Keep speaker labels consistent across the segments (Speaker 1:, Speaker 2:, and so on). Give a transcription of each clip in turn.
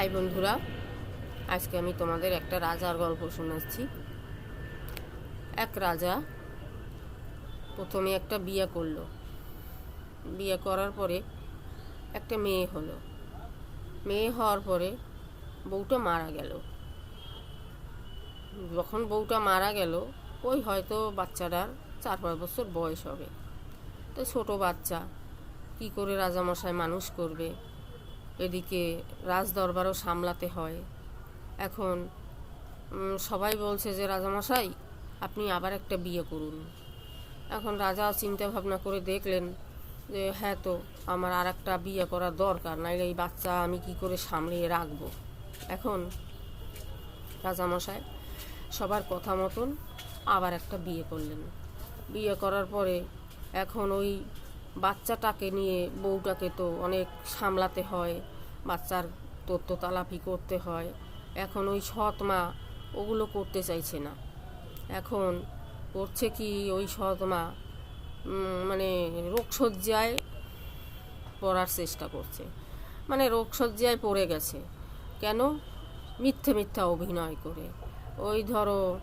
Speaker 1: High বন্ধুরা, আজকে আমি তোমাদের একটা রাজার গল্প শোনাচ্ছি। এক রাজা প্রথমে একটা বিয়ে করল। বিয়ে করার পরে একটা মেয়ে হলো। মেয়ে হওয়ার পরে বউটা মারা গেল। যখন বউটা মারা গেল, ওই হয়তো বাচ্চাটার চার পাঁচ বছর বয়স হবে। তো ছোট বাচ্চা, কি করে রাজামশাই মানুষ করবে? এদিকে রাজ দরবারও সামলাতে হয়। এখন সবাই বলছে যে, রাজামশাই, আপনি আবার একটা বিয়ে করুন। এখন রাজা চিন্তা ভাবনা করে দেখলেন যে হ্যাঁ তো, আমার আর একটা বিয়ে করা দরকার, নাইলে এই বাচ্চা আমি কি করে সামলিয়ে রাখব? এখন, রাজামশাই, সবার কথা মতন আবার একটা বিয়ে করলেন। বিয়ে করার পরে এখন ওই বাচ্চাটাকে নিয়ে বউটাকে তো অনেক সামলাতে হয়, বাচ্চার তথ্য তালাপি করতে হয়। এখন ওই সৎ মা ওগুলো করতে চাইছে না। এখন করছে কি ওই সৎ মা মানে রোগশয্যায় পড়ার চেষ্টা করছে। মানে রোগশয্যায় পড়ে গেছে। কেন? মিথ্যে মিথ্যা অভিনয় করে। ওই ধরো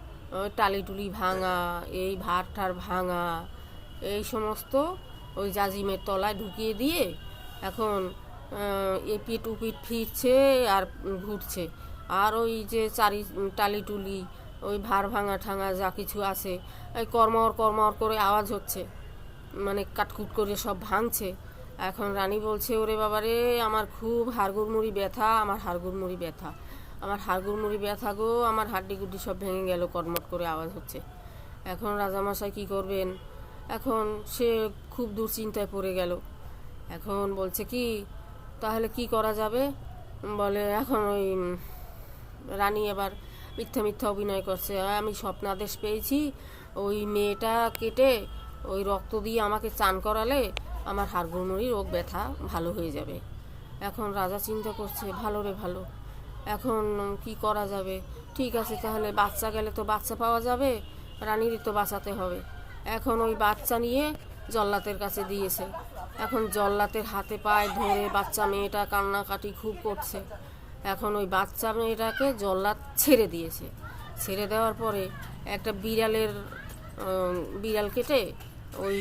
Speaker 1: টালিটুলি ভাঙা, এই ভার ভাঙা, এই সমস্ত ওই জাজিমের তলায় ঢুকিয়ে দিয়ে এখন এপিট উপিট ফিরছে আর ঘুরছে। আর ওই যে চারি টালি টুলি ওই ভার ভাঙা ঠাঙা যা কিছু আছে, এই কর্মর কর্মর করে আওয়াজ হচ্ছে। মানে কাটকুট করে সব ভাঙছে। এখন রানী বলছে, ওরে বাবারে আমার খুব হাড়গুড় মুড়ি ব্যথা, আমার হাড়গুড় মুড়ি ব্যথা। আমার হাড়গুড় মুড়ি ব্যথা গো, আমার হাড্ডি গুড্ডি সব ভেঙে গেল কর্মট করে আওয়াজ হচ্ছে। এখন রাজামশাই কি করবেন? এখন সে খুব দুশ্চিন্তায় পড়ে গেল। এখন বলছে কি তাহলে কি করা যাবে? বলে এখন ওই রানী এবার মিথ্যা মিথ্যা অভিনয় করছে। "আ, আমি স্বপ্নাদেশ পেয়েছি। ওই মেয়েটা কেটে ওই রক্ত দিয়ে আমাকে চান করালে আমার হাড়গুড়মুড়ি রোগ ব্যথা ভালো হয়ে যাবে। এখন রাজা চিন্তা করছে ভালো রে ভালো এখন কি করা যাবে? ঠিক আছে তাহলে বাচ্চা গেলে তো বাচ্চা পাওয়া যাবে রানীরই তো বাঁচাতে হবে। এখন ওই বাচ্চা নিয়ে জল্লাতের কাছে দিয়েছে। এখন জল্লাতের হাতে পায়ে ধরে বাচ্চা মেয়েটা কান্নাকাটি খুব করছে। এখন ওই বাচ্চা মেয়েটাকে জল্লাদ ছেড়ে দিয়েছে। ছেড়ে দেওয়ার পরে একটা বিড়ালের বিড়াল কেটে ওই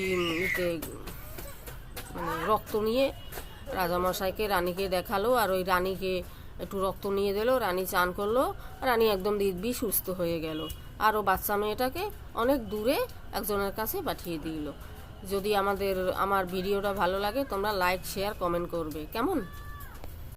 Speaker 1: মানে রক্ত নিয়ে রাজামশাইকে, রানীকে দেখাল আর ওই রানীকে একটু রক্ত নিয়ে দিল। রানী চান করল। রানী একদম দিব্যি সুস্থ হয়ে গেল। আর ও বাচ্চা মেয়েটাকে অনেক দূরে একজনের কাছে পাঠিয়ে দিল। যদি আমাদের, আমার ভিডিওটা ভালো লাগে, তোমরা লাইক শেয়ার কমেন্ট করবে। কেমন?